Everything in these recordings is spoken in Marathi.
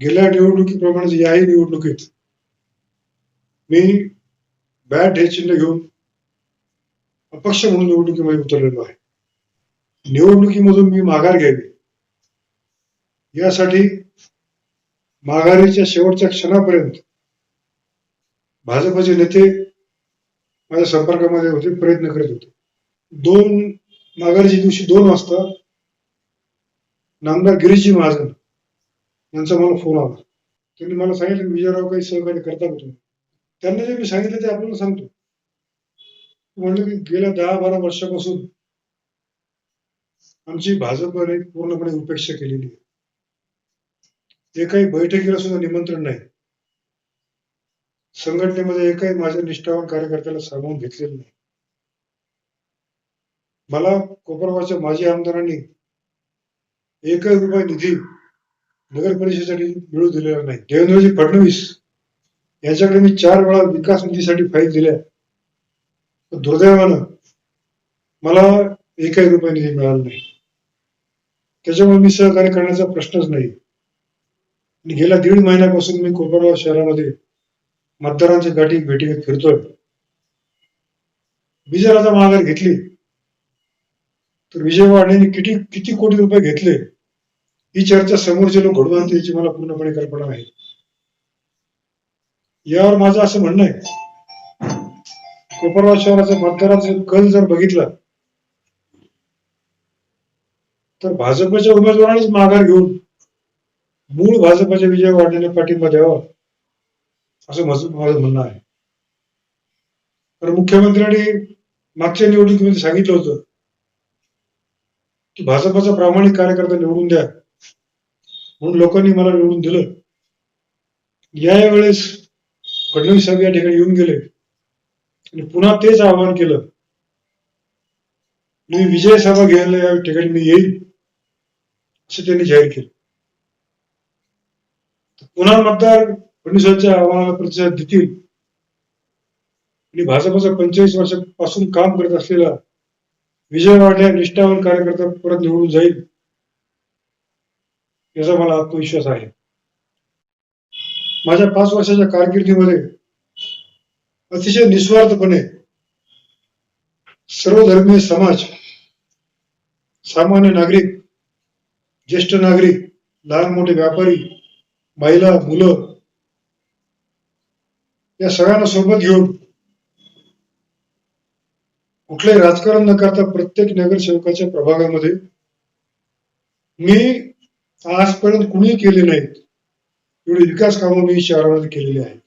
गेल्या निवडणुकीप्रमाणेच याही निवडणुकीत मी बॅट हे चिन्ह घेऊन अपक्ष म्हणून निवडणुकीमध्ये उतरलेलो आहे. निवडणुकीमधून मी माघार घ्यावी. यासाठी माघारीच्या शेवटच्या क्षणापर्यंत भाजपचे नेते माझ्या संपर्कामध्ये होते प्रयत्न करत होते. दोन माघारीच्या दिवशी दोन वाजता नामदार गिरीजी महाजन यांचा मला फोन आला. त्यांनी मला सांगितलं की विजयराव काही सहकार्य करता का तुम्ही? त्यांना जे मी सांगितलं ते आपल्याला सांगतो. म्हणलं की गेल्या दहा बारा वर्षापासून आमची भाजपने पूर्णपणे उपेक्षा केलेली आहे. एकाही बैठकीला सुद्धा निमंत्रण नाही. संघटनेमध्ये एकही माझ्या निष्ठावान कार्यकर्त्याला सामावून घेतलेलं नाही. मला कोपरगावच्या माजी आमदारांनी एकही रुपये निधी नगर परिषदेसाठी मिळू दिलेला नाही. देवेंद्रजी फडणवीस यांच्याकडे मी चार वेळा विकास निधीसाठी फाईल दिल्या. दुर्दैवानं मला एकही रुपये निधी मिळाला नाही. त्याच्यामुळे मी सहकार्य करण्याचा प्रश्नच नाही. आणि गेल्या दीड महिन्यापासून मी कोपरगाव शहरामध्ये मतदारांच्या गाठी भेटी घेत फिरतोय. मी जर आता माघार घेतली तर विजय वाढण्याने किती किती कोटी रुपये घेतले? ही चर्चा समोरचे लोक घडून आणतील याची मला पूर्णपणे कल्पना नाही यावर माझं असं म्हणणं आहे कोपरगाव शहराचा मतदाराचा कल जर बघितला तर भाजपच्या उमेदवारांनीच माघार घेऊन मूळ भाजपच्या विजय वाढण्याला पाठिंबा द्यावा असं माझं माझं म्हणणं आहे. तर मुख्यमंत्र्यांनी मागच्या निवडणुकीमध्ये सांगितलं होतं की भाजपचा प्रामाणिक कार्यकर्ता निवडून द्या. म्हणून लोकांनी मला निवडून दिलं. या वेळेस फडणवीस साहेब या ठिकाणी येऊन गेले. आणि पुन्हा तेच आवाहन केलं. मी विजय सभा घ्यायला या ठिकाणी मी येईल असं त्यांनी जाहीर केलं. पुन्हा मतदार फडणवीसांच्या आव्हानाला प्रतिसाद देतील. आणि भाजपचा पंचेचाळीस वर्षापासून काम करत असलेला विजय वाढल्या निष्ठावान कार्यकर्ता परत निवडून जाईल. याचा मला आत्मविश्वास आहे. माझ्या पाच वर्षाच्या कारकिर्दीमध्ये अतिशय निस्वार्थपणे सर्वधर्मीय समाज सामान्य नागरिक ज्येष्ठ नागरिक लहान मोठे व्यापारी महिला मुलं या सगळ्यांना सोबत घेऊन कुठलंही राजकारण न करता प्रत्येक नगरसेवकाच्या प्रभागामध्ये मी आजपर्यंत कुणी केले नाहीत. एवढी विकास कामं मी शहरामध्ये केलेली आहेत.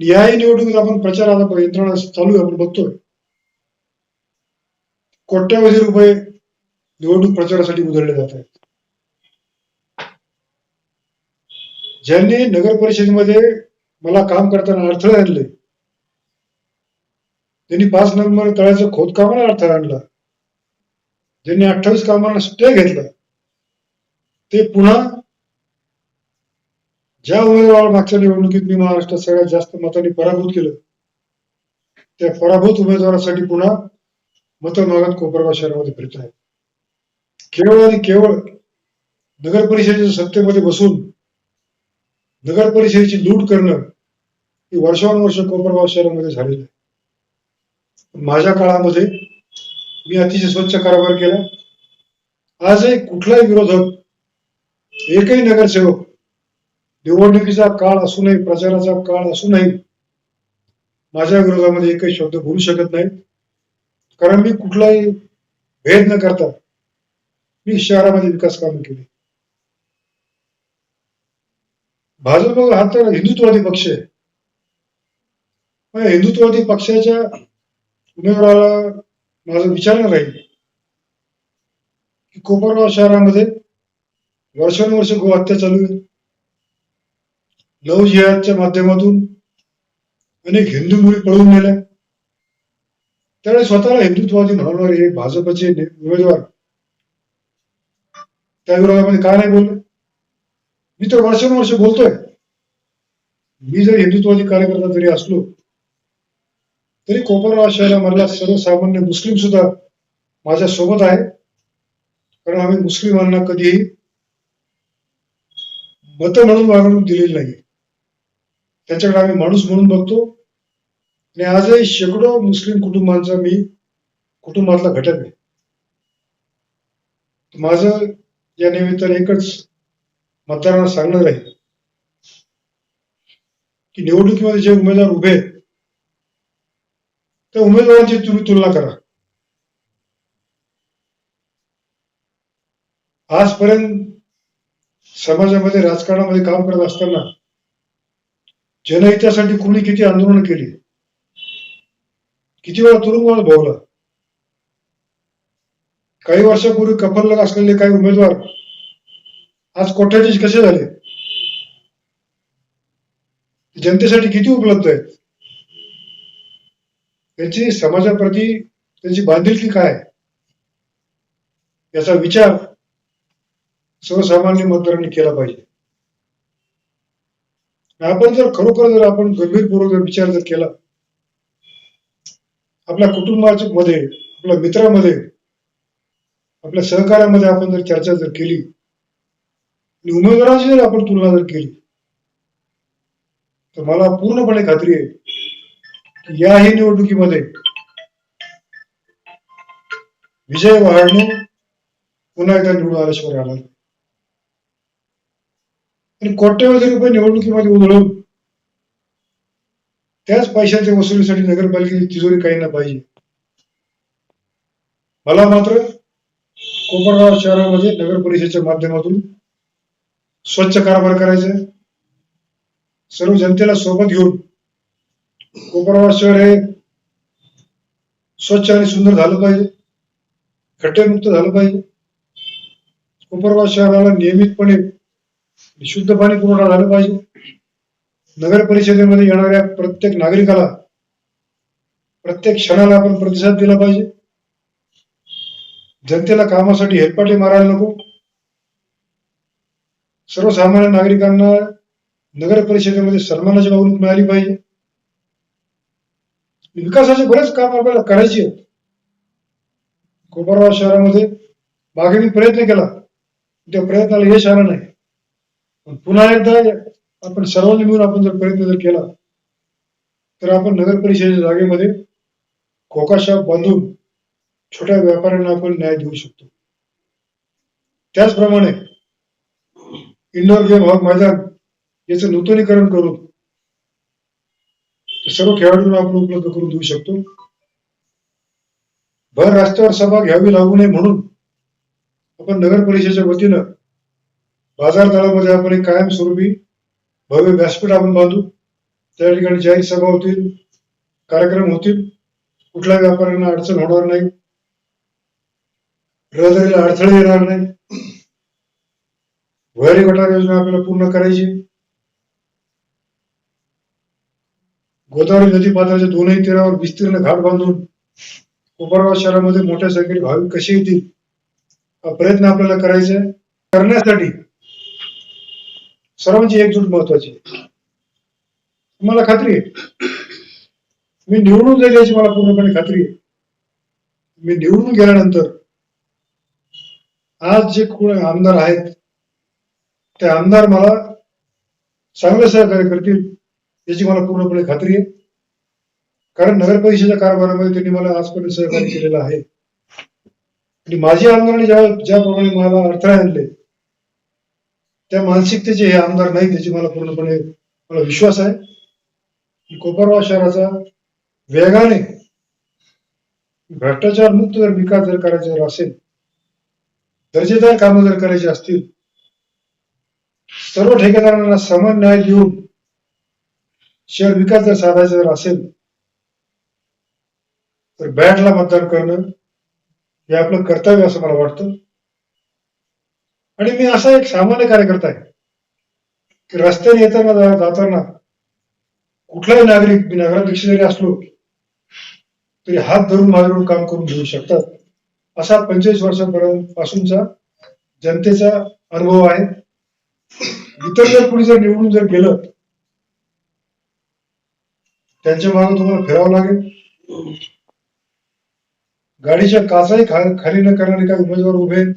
याही निवडणुकीत आपण प्रचार आता यंत्रणा चालू आहे आपण बघतोय. कोट्यावधी रुपये निवडणूक प्रचारासाठी उधळले जात आहेत. ज्यांनी नगर परिषदेमध्ये मला काम करताना अडथळे आणले त्यांनी पाच नंबर तळ्याचं खोदकामाला अडथळा आणला. ज्यांनी अठ्ठावीस कामांना स्टे घेतला ते पुन्हा ज्या उमेदवार मागच्या निवडणुकीत मी महाराष्ट्रात सगळ्यात जास्त मतांनी पराभूत केलं त्या पराभूत उमेदवारासाठी पुन्हा मतमागात कोपरगाव शहरामध्ये फिरत आहे. केवळ आणि केवळ नगर परिषदेच्या सत्तेमध्ये बसून नगर परिषदेची लूट करणं ही वर्षानुवर्ष कोपरगाव शहरामध्ये झालेलं आहे. माझ्या काळामध्ये मी अतिशय स्वच्छ कारभार केला. आजही कुठलाही विरोधक एकही नगरसेवक निवडणुकीचा काळ असूनही प्रचाराचा काळ असूनही माझ्या विरोधामध्ये एकही शब्द बोलू शकत नाही. कारण मी कुठलाही भेद न करता मी शहरामध्ये विकास कामे केली. भाजप हा तर हिंदुत्ववादी पक्ष आहे. हिंदुत्ववादी पक्षाच्या उमेदवाराला माझा विचार राहील. की कोपरगाव शहरामध्ये वर्षानुवर्ष गोहत्या चालू आहे. लव जिहादच्या माध्यमातून अनेक हिंदू मुली पळून गेल्या. त्यावेळेस स्वतःला हिंदुत्ववादी म्हणणारे हे भाजपचे उमेदवार त्या विरोधामध्ये काय नाही बोलले? मी तर वर्षानुवर्ष बोलतोय. मी जर हिंदुत्ववादी कार्यकर्ता जरी असलो तरी कोपरगाव शहरामधला सर्वसामान्य मुस्लिम सुद्धा माझ्या सोबत आहे. कारण आम्ही मुस्लिमांना कधीही मत म्हणून वागणूक दिलेली नाही. त्यांच्याकडे आम्ही माणूस म्हणून बघतो. आणि आजही शेकडो मुस्लिम कुटुंबांचा मी कुटुंबातला घटक आहे. माझं या निमित्ताने एकच मतदारांना सांगणार आहे की निवडणुकीमध्ये जे उमेदवार उभे आहेत त्या उमेदवारांची तुम्ही तुलना करा. आजपर्यंत समाजामध्ये राजकारणामध्ये काम करत असताना जनहितासाठी कुणी किती आंदोलन केली? किती वेळा तुरुंगात भोवला काही वर्षापूर्वी कफलक असलेले काही उमेदवार आज कोट्याधीश कसे झाले? जनतेसाठी किती उपलब्ध आहेत? त्यांची समाजाप्रती त्यांची बांधिलकी काय याचा विचार सर्वसामान्य मतदारांनी केला पाहिजे. आपण जर खरोखर जर आपण गंभीरपूर्वक जर विचार जर केला आपल्या कुटुंबाच्या मध्ये आपल्या मित्रामध्ये आपल्या सहकार्यामध्ये आपण जर चर्चा जर केली आणि उमेदवाराची जर आपण तुलना जर केली तर मला पूर्णपणे खात्री आहे याही निवडणुकीमध्ये विजय वहाडणे पुन्हा एकदा निवडून आल्याशिवाय आला आणि कोट्यवधी रुपये निवडणुकीमध्ये उधळून त्याच पैशाच्या वसुलीसाठी नगरपालिकेची तिजोरी काही ना पाहिजे. मला मात्र कोपरगाव शहरामध्ये नगर परिषदेच्या माध्यमातून स्वच्छ कारभार करायचा सर्व जनतेला सोबत घेऊन कोपरगाव शहर हे स्वच्छ आणि सुंदर झालं पाहिजे. खड्डेमुक्त झालं पाहिजे. कोपरगाव शहराला नियमितपणे शुद्ध पाणी पुरवठा झालं पाहिजे. नगर परिषदेमध्ये येणाऱ्या प्रत्येक नागरिकाला प्रत्येक क्षणाला आपण प्रतिसाद दिला पाहिजे. जनतेला कामासाठी हेलपाटे मारायला नको. सर्वसामान्य नागरिकांना नगर परिषदेमध्ये सन्मानाची वागणूक मिळाली पाहिजे. विकासाचे बरेच काम आपल्याला करायचे आहेत. कोपरगाव शहरामध्ये मागे मी प्रयत्न केला. त्या प्रयत्नाला यश आलं नाही. पण पुन्हा एकदा आपण सर्वांनी मिळून आपण जर प्रयत्न जर केला तर आपण नगर परिषदेच्या जागेमध्ये खोकाशा बांधून छोट्या व्यापाऱ्यांना आपण न्याय देऊ शकतो. त्याचप्रमाणे इंडोर गेम हॉल मैदान याचं नूतनीकरण करून सर्व खेळाडूंना आपण उपलब्ध करून देऊ शकतो. भर रस्त्यावर सभा घ्यावी लागू नये म्हणून आपण नगर परिषदेच्या वतीनं बाजार तळामध्ये आपण एक कायमस्वरूपी भव्य व्यासपीठ आपण बांधू. त्या ठिकाणी जाहीर सभा होतील कार्यक्रम होतील. कुठल्या व्यापाऱ्यांना अडचण होणार नाही. रहदारीला अडथळे येणार नाही. भुयारी गटार योजना आपल्याला पूर्ण करायची गोदावरी नदी पात्राच्या दोनही तीरावर विस्तीर्ण घाट बांधून कोपरगाव शहरामध्ये मोठ्या संख्येने भाविक कसे येतील? हा प्रयत्न आपल्याला करायचा आहे. करण्यासाठी सर्वांची एकजूट महत्वाची मला खात्री आहे. मी निवडून जाईल याची मला पूर्णपणे खात्री आहे. मी निवडून गेल्यानंतर आज जे कोण आमदार आहेत ते आमदार मला चांगले सहकार्य करतील. याची मला पूर्णपणे खात्री आहे. कारण नगर परिषदेच्या कारभारामध्ये त्यांनी मला आजपर्यंत सहकार्य केलेलं आहे. आणि माझी आमदारांनी ज्या ज्याप्रमाणे मला अडथळा आणले त्या मानसिकतेचे हे आमदार नाही त्याची मला पूर्णपणे मला विश्वास आहे. की कोपरगाव शहराचा वेगाने भ्रष्टाचार मुक्त जर विकास जर करायचा जर असेल दर्जेदार कामं जर करायची असतील सर्व ठेकेदारांना समान न्याय देऊन शहर विकास जर साधायचा जर असेल तर बॅटला मतदान करणं हे आपलं कर्तव्य असं मला वाटतं. आणि मी असा एक सामान्य कार्यकर्ता आहे की रस्त्याने येताना जाताना कुठलाही नागरिक मी नगराध्यक्ष जरी असलो तरी हात धरून माझ्याकडून काम करून घेऊ शकतात. असा पंचवीस वर्षापर्यंत पासूनचा जनतेचा अनुभव आहे. इतर जर कुणी जर निवडून जर गेलं त्यांच्या मागे तुम्हाला फिरावं लागेल? गाडीच्या काचाही खाली न करणारे काही उमेदवार उभे आहेत.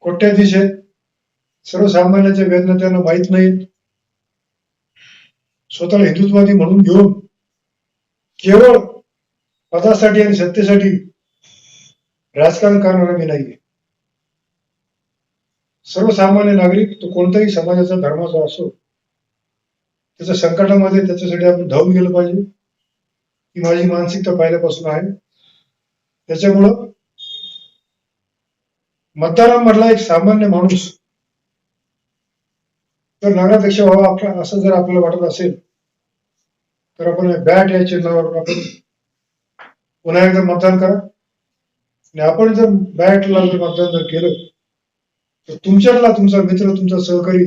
कोट्याधीश आहेत. सर्वसामान्यांच्या वेदना त्यांना माहीत नाहीत. स्वतःला हिंदुत्ववादी म्हणून घेऊन केवळ पदासाठी आणि सत्तेसाठी राजकारण करणारा मी नाहीये. सर्वसामान्य नागरिक तो कोणत्याही समाजाचा धर्माचा असो त्याच्या संकटामध्ये त्याच्यासाठी आपण धावून गेलं पाहिजे. ही माझी मानसिकता पहिल्यापासून आहे. त्याच्यामुळं मतदारांमधला एक सामान्य माणूस जर नगराध्यक्ष व्हावा आपला असं जर आपल्याला वाटत असेल तर आपण बॅट या चिन्हावर आपण पुन्हा एकदा मतदान करा. आणि आपण जर बॅटला जर मतदान जर केलं तर तुमच्यातला तुमचा मित्र तुमचा सहकारी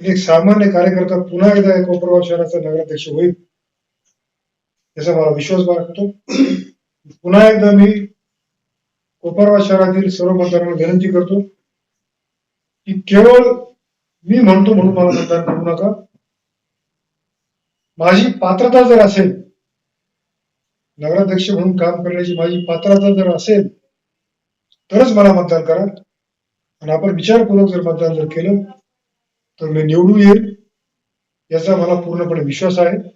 एक सामान्य कार्यकर्ता पुन्हा एकदा कोपरगाव शहराचा नगराध्यक्ष होईल याचा मला विश्वास वाटतो पुन्हा एकदा मी कोपरगाव शहरातील सर्व मतदारांना विनंती करतो की केवळ मी म्हणतो म्हणून मला मतदान करू नका. माझी पात्रता जर असेल नगराध्यक्ष म्हणून काम करण्याची माझी पात्रता जर असेल तरच मला मतदान करा. आणि आपण विचारपूर्वक जर मतदान जर केलं तर मी निवडून येईल याचा मला पूर्णपणे विश्वास आहे.